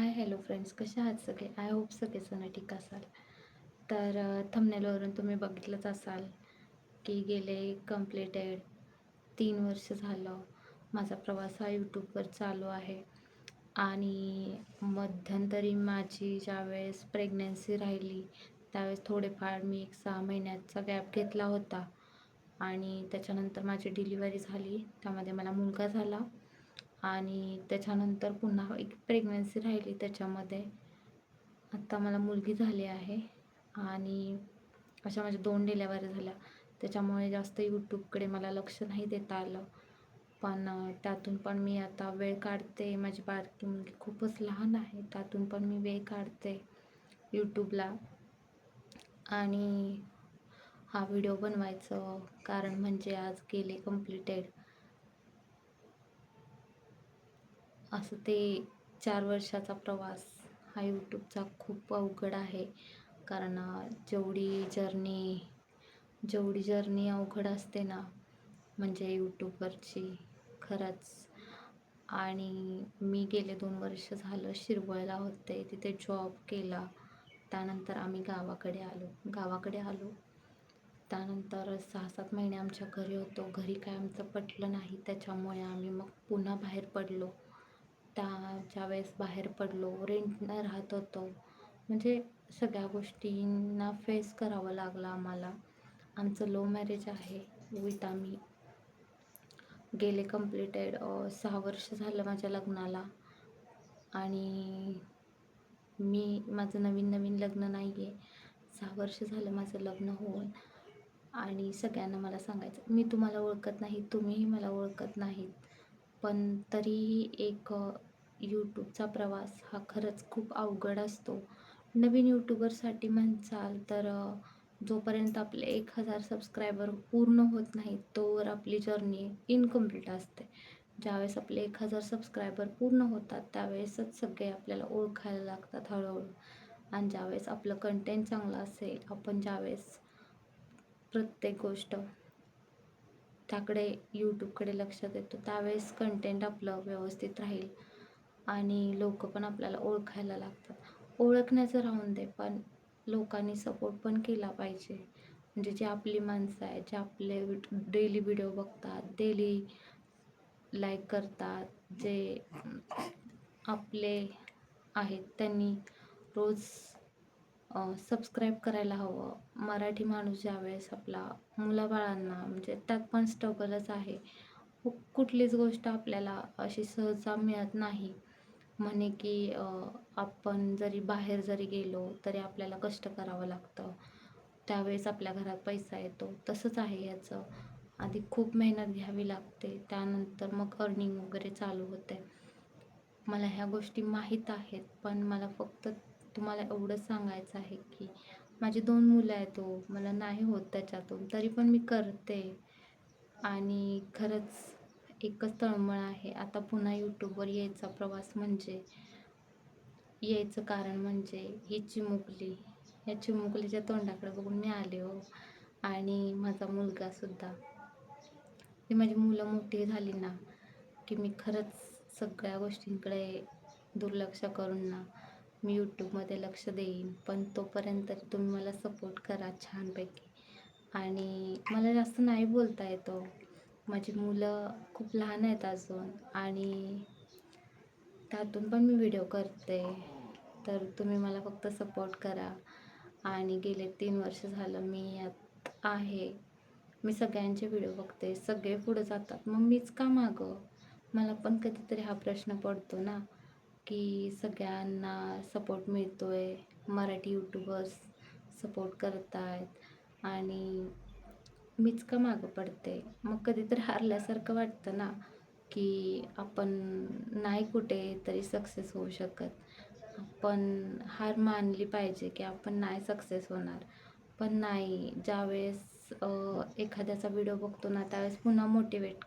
Hi hello friends कसे आहात सगळे? आय होप सगळेजण ठीक असाल. तर थंबनेलवरून तुम्ही बघितलंच असाल की गेले कम्प्लिटेड तीन वर्ष झालं. माझा प्रवास हा यूट्यूबवर चालू आहे. आणि मध्यंतरी माझी ज्यावेळेस प्रेग्नन्सी राहिली त्यावेळेस थोडेफार मी एक सहा महिन्याचा गॅप घेतला होता. आणि त्याच्यानंतर माझी डिलिव्हरी झाली. त्यामध्ये मला मुलगा झाला. आणि त्याच्यानंतर पुन्हा एक प्रेग्नन्सी राहिली त्याच्यामध्ये. आत्ता मला मुलगी झाली आहे आणि अशा माझ्या दोन डिलेवरी झाल्या. त्याच्यामुळे जास्त यूट्यूबकडे मला लक्ष नाही देता आलं. पण त्यातून पण मी आता वेळ काढते. माझी बारकी मुलगी खूपच लहान आहे. त्यातून पण मी वेळ काढते यूट्यूबला आणि हा व्हिडिओ बनवायचं कारण म्हणजे आज गेले कम्प्लिटेड असं ते चार वर्षाचा प्रवास हा यूट्यूबचा खूप अवघड आहे. कारण जेवढी जर्नी जेवढी जर्नी अवघड असते ना म्हणजे यूट्यूबवरची खरंच. आणि मी गेले दोन वर्ष झालं शिरवळला होते तिथे जॉब केला. त्यानंतर आम्ही गावाकडे आलो. गावाकडे आलो. त्यानंतर सहा सात महिने आमच्या घरी होतो. घरी काय आमचं पटलं नाही. त्याच्यामुळे आम्ही मग पुन्हा बाहेर पडलो. त्या ज्यावेळेस बाहेर पडलो रेंटनं राहत होतो. म्हणजे सगळ्या गोष्टींना फेस करावं लागलं आम्हाला. आमचं लो मॅरेज आहे विथ आम्ही. गेले कम्प्लिटेड सहा वर्ष झालं माझ्या लग्नाला. आणि मी माझं नवीन नवीन लग्न नाही आहे सहा वर्ष झालं माझं लग्न होऊन. आणि सगळ्यांना मला सांगायचं मी तुम्हाला ओळखत नाही तुम्हीही मला ओळखत नाहीत. पण तरीही एक यूट्यूबचा प्रवास हा खरंच खूप अवघड असतो. नवीन यूट्यूबरसाठी म्हणसाल तर जोपर्यंत आपले एक हजार सबस्क्रायबर पूर्ण होत नाही तोवर आपली जर्नी इनकम्प्लीट असते. ज्यावेळेस आपले एक हजार सबस्क्रायबर पूर्ण होतात त्यावेळेसच सगळे आपल्याला ओळखायला लागतात हळूहळू. आणि ज्यावेळेस आपलं कंटेंट चांगलं असेल आपण ज्यावेळेस प्रत्येक गोष्ट त्याकडे यूट्यूबकडे लक्ष देतो त्यावेळेस कंटेंट आपलं व्यवस्थित राहील. आणि लोक पण आपल्याला ओळखायला लागतात. ओळखण्याचं राहून दे पण लोकांनी सपोर्ट पण केला पाहिजे. म्हणजे जे आपली माणसं आहेत जे आपले डेली व्हिडिओ बघतात डेली लाईक करतात जे आपले आहेत त्यांनी रोज सबस्क्राईब करायला हवं. मराठी माणूस ज्यावेळेस आपला मुलाबाळांना म्हणजे त्यात पण स्ट्रगलच आहे. कुठलीच गोष्ट आपल्याला अशी सहजा मिळत नाही. म्हणे की आपण जरी बाहेर जरी गेलो तरी आपल्याला कष्ट करावं लागतं. त्यावेळेस आपल्या घरात पैसा येतो. तसंच आहे याचं. आधी खूप मेहनत घ्यावी लागते. त्यानंतर मग अर्निंग वगैरे चालू होते. मला ह्या गोष्टी माहीत आहेत पण मला फक्त तुम्हाला एवढंच सांगायचं आहे की माझी दोन मुलं आहेत तो मला नाही होत त्याच्यातून. तरी पण मी करते. आणि खरंच एकच तळमळ आहे. आता पुन्हा यूट्यूबवर यायचा प्रवास म्हणजे यायचं कारण म्हणजे ही चिमुकली. या चिमुकलीच्या तोंडाकडे बघून मी आले हो. आणि माझा मुलगासुद्धा ती माझी मुलं मोठी झाली ना की मी खरंच सगळ्या गोष्टींकडे दुर्लक्ष करून ना मी यूट्यूबमध्ये लक्ष देईन. पण तोपर्यंत तुम्ही मला सपोर्ट करा छानपैकी. आणि मला जास्त नाही बोलता येतो हो. माझी मुलं खूप लहान आहेत अजून आणि त्यातून पण मी व्हिडिओ करते. तर तुम्ही मला फक्त सपोर्ट करा. आणि गेले तीन वर्ष झालं मी यात आहे. मी सगळ्यांचे व्हिडिओ बघते. सगळे पुढे जातात. मग मीच का मागं? मला पण कधीतरी हा प्रश्न पडतो ना की सगळ्यांना सपोर्ट मिळतो आहे मराठी यूट्यूबर्स सपोर्ट करत आहेत आणि मीच का मागं पडते? मग कधीतरी हारल्यासारखं वाटतं ना की आपण नाही कुठे तरी सक्सेस होऊ शकत. आपण हार मानली पाहिजे की आपण नाही सक्सेस होणार. पण नाही ज्यावेळेस एखाद्याचा व्हिडिओ बघतो ना त्यावेळेस पुन्हा मोटिवेट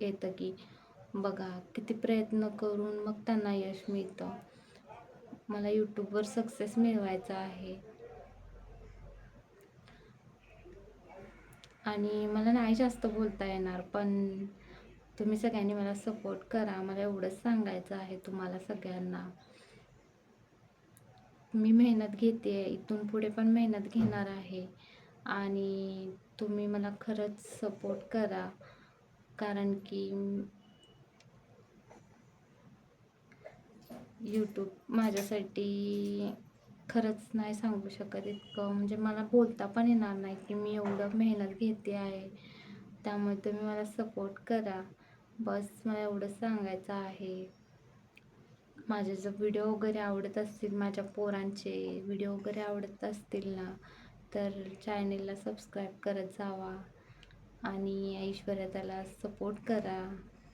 येतं की बघा किती प्रयत्न करून मग त्यांना यश मिळतं. मला यूट्यूबवर सक्सेस मिळवायचा आहे. आणि मला नाही जास्त बोलता येणार पण तुम्ही सगळ्यांनी मला सपोर्ट करा. मला एवढंच सांगायचं आहे तुम्हाला सगळ्यांना. मी मेहनत घेते आहे इथून पुढे पण मेहनत घेणार आहे. आणि तुम्ही मला खरंच सपोर्ट करा. कारण की यूट्यूब माझ्यासाठी खरंच नाही सांगू शकत इतकं. म्हणजे मला बोलता पण येणार नाही की मी एवढं मेहनत घेते आहे. त्यामुळे तुम्ही मला सपोर्ट करा. बस मला एवढं सांगायचं आहे. माझे जर व्हिडिओ वगैरे आवडत असतील माझ्या पोरांचे व्हिडिओ वगैरे आवडत असतील ना तर चॅनेलला सबस्क्राईब करत जावा. आणि ऐश्वर्या त्याला सपोर्ट करा.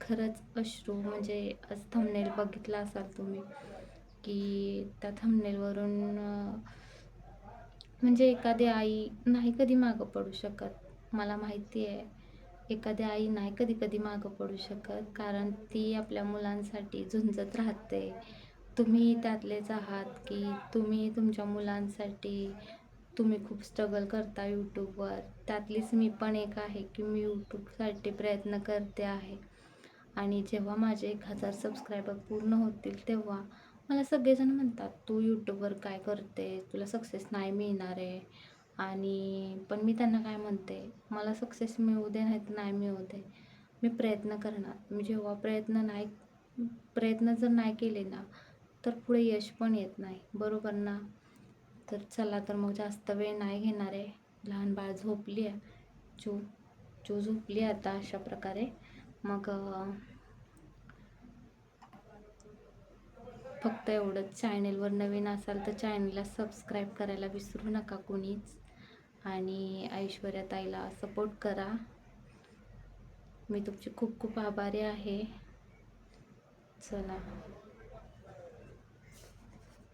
खरंच अश्रू म्हणजे आज थंबनेल बघितला असाल तुम्ही की त्या थंबनेलवरून म्हणजे एखादी आई नाही कधी मागं पडू शकत. मला माहिती आहे एखादी आई नाही कधी कधी मागं पडू शकत कारण ती आपल्या मुलांसाठी झुंजत राहते. तुम्ही त्यातलेच आहात की तुम्ही तुमच्या मुलांसाठी तुम्ही खूप स्ट्रगल करता यूट्यूबवर त्यातलीच मी पण एक आहे की मी यूट्यूबसाठी प्रयत्न करते आहे. आणि जेव्हा माझे एक हजार सबस्क्रायबर पूर्ण होतील तेव्हा मला सगळेजण म्हणतात तू यूट्यूबवर काय करते तुला सक्सेस नाही मिळणार आहे. आणि पण मी त्यांना काय म्हणते मला सक्सेस मिळू दे नाही तर नाही मिळू दे. मी प्रयत्न करणार. मी जेव्हा प्रयत्न नाही प्रयत्न जर नाही केले ना तर पुढे यश पण येत नाही. बरोबर ना? तर चला तर मग जास्त वेळ नाही घेणार आहे. लहान बाळ झोपली आहे. चू चू झोपली आता अशा प्रकारे. मग फक्त एवढंच. चॅनेलवर नवीन असाल तर चॅनलला सबस्क्राईब करायला विसरू नका कोणीच. आणि ऐश्वर्या ताईला सपोर्ट करा. मी तुमची खूप खूप आभारी आहे. चला.